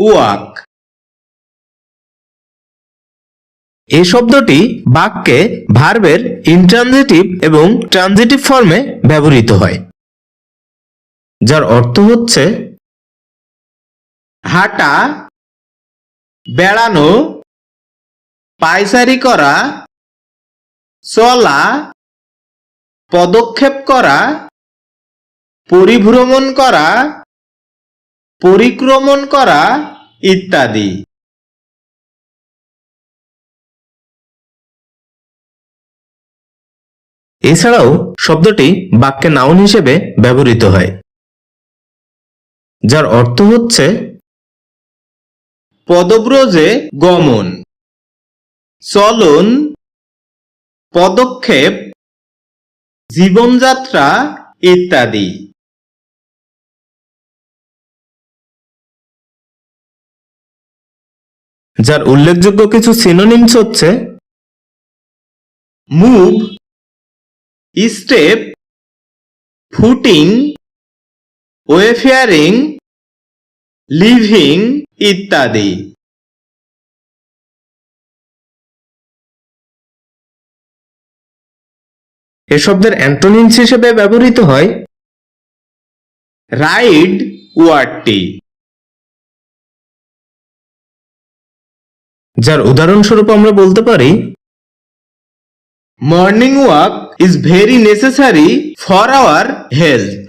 Walk এই শব্দটি বাক্যে ভার্বের ইনট্রানজিটিভ এবং ট্রানজিটিভ ফর্মে ব্যবহৃত হয়, যার অর্থ হচ্ছে হাঁটা, বেড়ানো, পায়চারি করা, চলা, পদক্ষেপ করা, পরিভ্রমণ করা পরিক্রমণ করা ইত্যাদি। এছাড়াও শব্দটি বাক্যে নাউন হিসেবে ব্যবহৃত হয়, যার অর্থ হচ্ছে পদব্রজে গমন, চলন, পদক্ষেপ, জীবনযাত্রা ইত্যাদি। যার উল্লেখযোগ্য কিছু সিনোনিমস হচ্ছে move step footing wayfaring living ইত্যাদি। এ শব্দের অ্যান্টোনিমস হিসেবে ব্যবহৃত হয় রাইড ওয়ার্ডটি যার উদাহরণস্বরূপ আমরা বলতে পারি morning walk is very necessary for our health